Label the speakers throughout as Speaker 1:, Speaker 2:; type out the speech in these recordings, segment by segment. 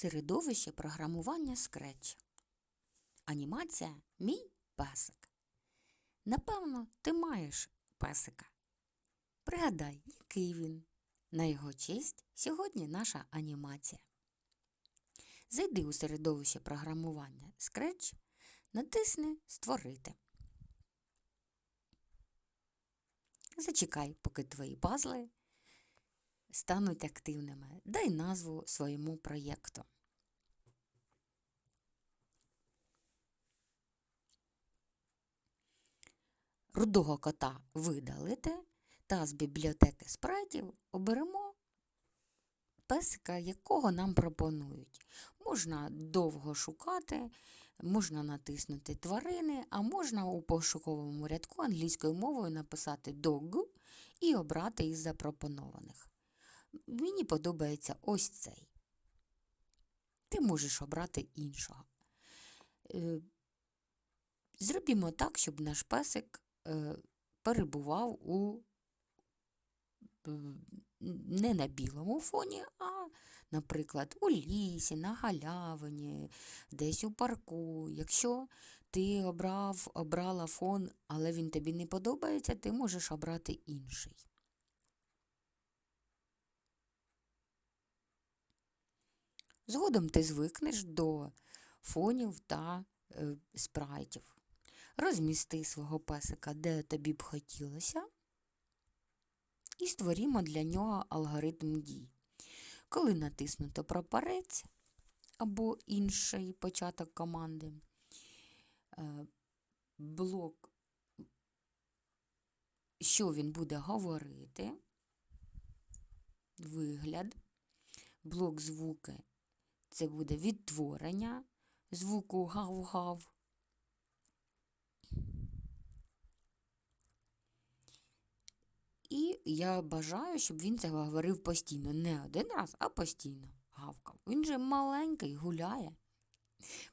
Speaker 1: Середовище програмування Scratch. Анімація Мій песик. Напевно, ти маєш песика. Пригадай, який він. На його честь сьогодні наша анімація. Зайди у середовище програмування Scratch, натисни Створити. Зачекай, поки твої пазли стануть активними. Дай назву своєму проєкту. Рудого кота видалити та з бібліотеки спрайтів оберемо песика, якого нам пропонують. Можна довго шукати, можна натиснути тварини, а можна у пошуковому рядку англійською мовою написати dog і обрати із запропонованих. Мені подобається ось цей. Ти можеш обрати іншого. Е, Зробімо так, щоб наш песик перебував у не на білому фоні, а, наприклад, у лісі, на галявині, десь у парку. Якщо ти обрав, обрала фон, але він тобі не подобається, ти можеш обрати інший. Згодом ти звикнеш до фонів та е, спрайтів. Розмісти свого песика, де тобі б хотілося, і створімо для нього алгоритм дій. Коли натиснуто прапорець або інший початок команди, е, блок, що він буде говорити, вигляд, блок звуки це буде відтворення звуку гав-гав. І я бажаю, щоб він це говорив постійно. Не один раз, а постійно гавкав. Він же маленький, гуляє.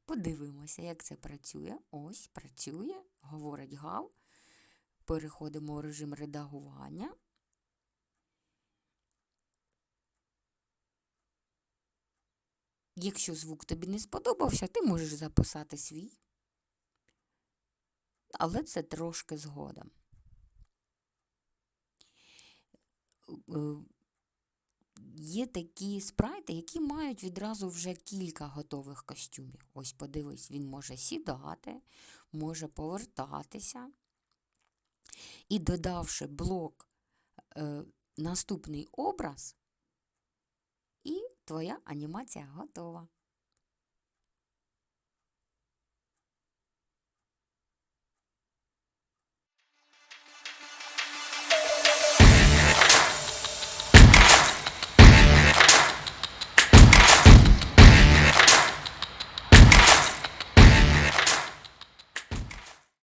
Speaker 1: Подивимося, як це працює. Ось працює, говорить гав. Переходимо у режим редагування. Якщо звук тобі не сподобався, ти можеш записати свій. Але це трошки згодом. Е, Є такі спрайти, які мають відразу вже кілька готових костюмів. Ось подивись, він може сідати, може повертатися. І додавши блок е, наступний образ, і твоя анімація готова.